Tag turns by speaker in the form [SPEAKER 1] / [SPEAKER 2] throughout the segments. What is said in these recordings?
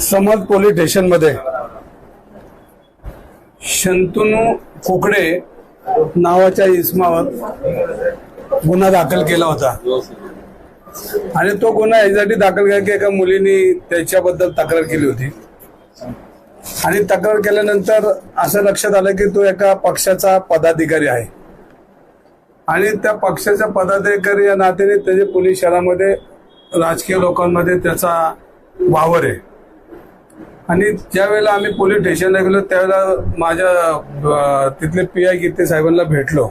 [SPEAKER 1] समज पोलीस स्टेशनमध्ये शंतनू कुकडे नावाच्या इसमावर गुन्हा दाखल केला होता. आणि तो गुन्हा यासाठी दाखल केला की एका मुलीने त्याच्याबद्दल तक्रार केली होती. आणि तक्रार केल्यानंतर असं लक्षात आलं की तो एका पक्षाचा पदाधिकारी आहे. आणि त्या पक्षाच्या पदाधिकारी या नात्याने त्याचे पोलीस शहरामध्ये राजकीय लोकांमध्ये त्याचा वावर आहे. आणि ज्यावेळेला आम्ही पोलीस स्टेशनला गेलो त्यावेळेला माझ्या तिथले पी आय गीते साहेबांना भेटलो.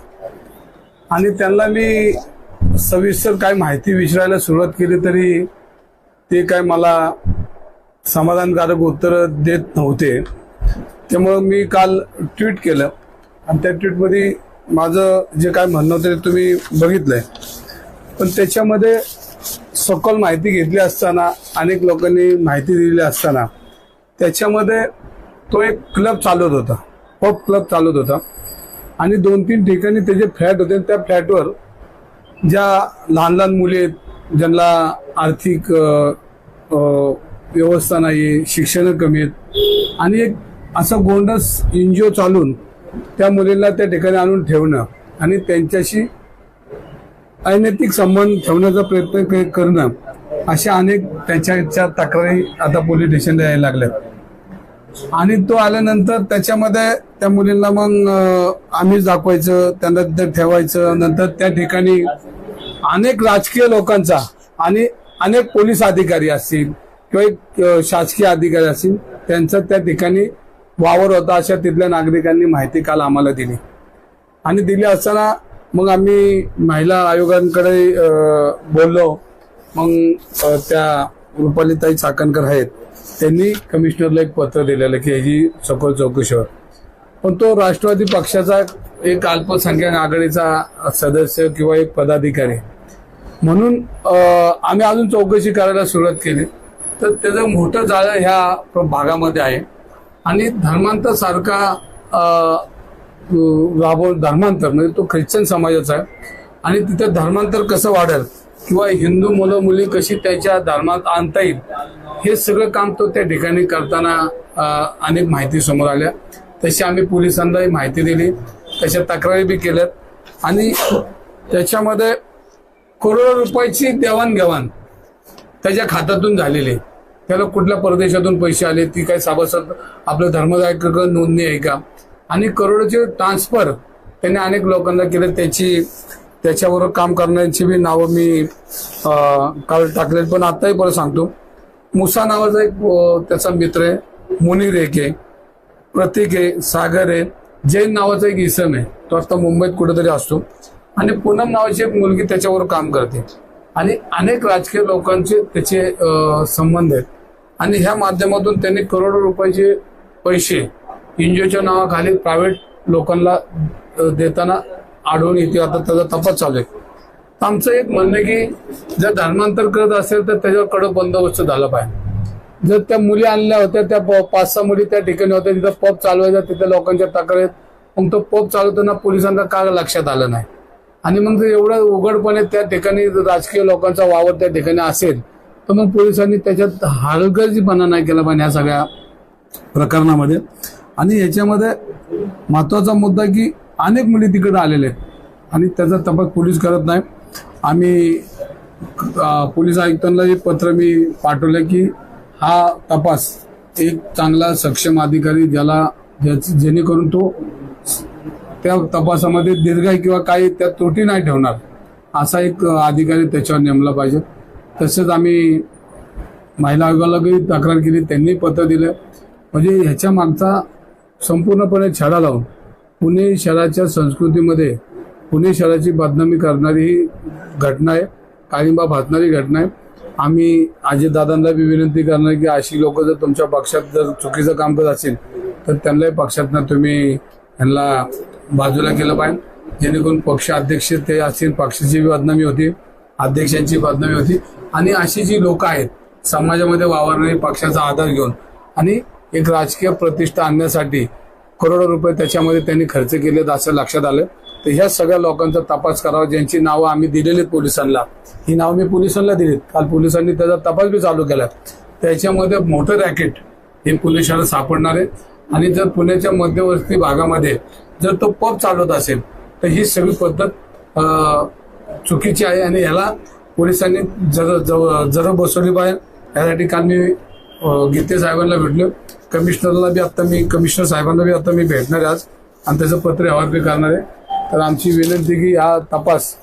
[SPEAKER 1] आणि त्यांना मी सविस्तर काय माहिती विचारायला सुरुवात केली तरी ते काय मला समाधानकारक उत्तर देत नव्हते. त्यामुळं मी काल ट्विट केलं. आणि त्या ट्विटमध्ये माझं जे काय म्हणणं होतं ते तुम्ही बघितलंय. पण त्याच्यामध्ये सखोल माहिती घेतली असताना अनेक लोकांनी माहिती दिली असताना त्याच्यामध्ये तो एक क्लब चालवत होता. पब क्लब चालवत होता. आणि दोन तीन ठिकाणी त्याचे फ्लॅट होते आणि त्या फ्लॅटवर ज्या लहान लहान मुले आहेत ज्यांना आर्थिक व्यवस्था नाही शिक्षण कमी आहेत आणि एक असा गोंडस एन जी ओ चालून त्या मुलींना त्या ठिकाणी आणून ठेवणं आणि त्यांच्याशी अनैतिक संबंध ठेवण्याचा प्रयत्न करणं अशा अनेक त्याच्या तक्रारी आता पोलीस स्टेशनला यायला लागल्यात. आणि तो आल्यानंतर त्याच्यामध्ये त्या मुलींना मग अं, आम्हीच दाखवायचं त्यांना तिथे ठेवायचं नंतर त्या ठिकाणी अनेक राजकीय लोकांचा आणि अनेक पोलीस अधिकारी असतील किंवा एक शासकीय अधिकारी असतील त्यांचा त्या ठिकाणी वावर होता अशा तिथल्या नागरिकांनी माहिती काल आम्हाला दिली. आणि दिली असताना मग आम्ही महिला आयोगांकडे बोललो. मग त्या रुपालीताई चाकणकर आहेत. त्यांनी कमिशनरला एक पत्र दिलेलं की ही सखोल चौकशीवर. पण तो राष्ट्रवादी पक्षाचा एक अल्पसंख्याक आघाडीचा सदस्य किंवा एक पदाधिकारी. म्हणून आम्ही अजून चौकशी करायला सुरुवात केली. तर त्याचं मोठं जाळं ह्या भागामध्ये आहे. आणि धर्मांतर सारखा राबव धर्मांतर म्हणजे तो ख्रिश्चन समाजाचा आहे. आणि तिथं धर्मांतर कसं वाढेल? किंवा हिंदू मुलं मुली कशी त्याच्या धर्मात आणता येईल? हे सगळं काम तो त्या ठिकाणी करताना अनेक माहिती समोर आल्या. तशी आम्ही पोलिसांनाही माहिती दिली. तशा तक्रारी बी केल्यात. आणि त्याच्यामध्ये करोडो रुपयाची देवाणघेवाण त्याच्या खात्यातून झालेली आहे. त्याला कुठल्या परदेशातून पैसे आले ती काय सभासद आपलं धर्मदायक नोंदणी आहे का? आणि करोडोचे ट्रान्सफर त्यांनी अनेक लोकांना केले. त्याची त्याच्यावर काम करण्याची बी नावं मी काल टाकले पण आताही परत सांगतो. मुसा नावाचा एक त्याचा मित्र आहे. मुनीर एक आहे. प्रतीक आहे. सागर आहे. जैन नावाचा एक इसम आहे. तो आता मुंबईत कुठेतरी असतो. आणि पूनम नावाची एक मुलगी त्याच्यावर काम करते. आणि अनेक राजकीय लोकांचे त्याचे संबंध आहेत. आणि ह्या माध्यमातून त्यांनी करोडो रुपयाचे पैसे एनजीओच्या नावाखाली प्रायव्हेट लोकांना देताना आढळून येते. आता त्याचा तपास चालू आहे. तर आमचं एक म्हणणं आहे की जर धर्मांतर करत असेल तर त्याच्यावर कडक बंदोबस्त झाला पाहिजे. जर त्या मुली आणल्या होत्या त्या प- पाच सहा मुली त्या ठिकाणी होत्या तिथं पब चालवायचा तिथे लोकांच्या तक्रारीत. मग तो पब चालवताना पोलिसांना का लक्षात आलं नाही? आणि मग जर एवढं उघडपणे त्या ठिकाणी जर राजकीय लोकांचा वावर त्या ठिकाणी असेल तर मग पोलिसांनी त्याच्यात हलगर्जीपणा नाही केला पाहिजे या सगळ्या प्रकरणामध्ये. आणि याच्यामध्ये महत्त्वाचा मुद्दा की अनेक मुली तिकडे आलेले आहेत. आणि त्याचा तपास पोलीस करत नाही. आम्ही पोलीस आयुक्तांना हे पत्र मी पाठवलं की हा तपास एक चांगला सक्षम अधिकारी ज्याला ज्याची जेणेकरून तो त्या तपासामध्ये दीर्घाई किंवा काही त्या त्रुटी नाही ठेवणार असा एक अधिकारी त्याच्यावर नेमला पाहिजे. तसेच आम्ही महिला आयोगालाही तक्रार केली त्यांनी पत्र दिलं. म्हणजे ह्याच्या मागचा संपूर्णपणे छडा लावून पुणे शहराच्या संस्कृतीमध्ये पुणे शहराची बदनामी करणारी ही घटना आहे काळिंबा भाजणारी घटना आहे. आम्ही अजितदादांना बी विनंती करणार की अशी लोक जर तुमच्या पक्षात जर चुकीचं काम करत असेल तर त्यांनाही पक्षातनं तुम्ही यांना बाजूला केलं पाहिजे. जेणेकरून पक्ष अध्यक्ष ते असतील पक्षाची बी बदनामी होती अध्यक्षांची बदनामी होती. आणि अशी जी लोक आहेत समाजामध्ये वावरणारी पक्षाचा आधार घेऊन. आणि एक राजकीय प्रतिष्ठा आणण्यासाठी करोडो रुपये त्याच्यामध्ये त्यांनी खर्च केलेत असं लक्षात आलं. तर ह्या सगळ्या लोकांचा तपास करावा ज्यांची नावं आम्ही दिलेली आहेत पोलिसांना. ही नावं मी पोलिसांना दिलीत. काल पोलिसांनी त्याचा तपास बी चालू केला. त्याच्यामध्ये मोठं रॅकेट हे पुणे शहरात सापडणार आहे. आणि जर पुण्याच्या मध्यवर्ती भागामध्ये जर तो पब चालवत असेल तर ही सगळी पद्धत चुकीची आहे. आणि याला पोलिसांनी जर जर बसवली पाहिजे यासाठी काल मी गीते साहेबांना भेटलो. कमिशनरला बी आता मी कमिशनर साहेबांना बी आता मी भेटणार आहे आज. आणि त्याचं पत्र हवालबी करणार आहे. तर आमची विनंती की हा तपास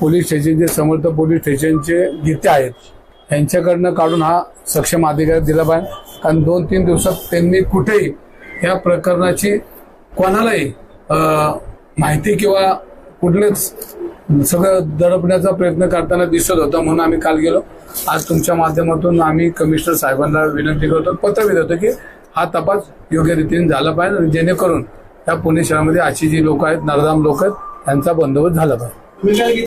[SPEAKER 1] पोलीस स्टेशनचे समर्थ पोलीस स्टेशनचे गीते आहेत. यांच्याकडनं काढून हा सक्षम अधिकारी दिला पाहिजे. कारण दोन तीन दिवसात त्यांनी कुठेही या प्रकरणाची कोणालाही माहिती किंवा कुठलेच सगळं दडपण्याचा प्रयत्न करताना दिसत होता म्हणून आम्ही काल गेलो. आज तुमच्या माध्यमातून आम्ही कमिशनर साहेबांना विनंती करतो पत्र बी देतो की हा तपास योग्य रीतीने झाला पाहिजे आणि जेणेकरून त्या पुणे शहरामध्ये अशी जी लोक आहेत नरदाम लोक आहेत त्यांचा बंदोबस्त झाला पाहिजे.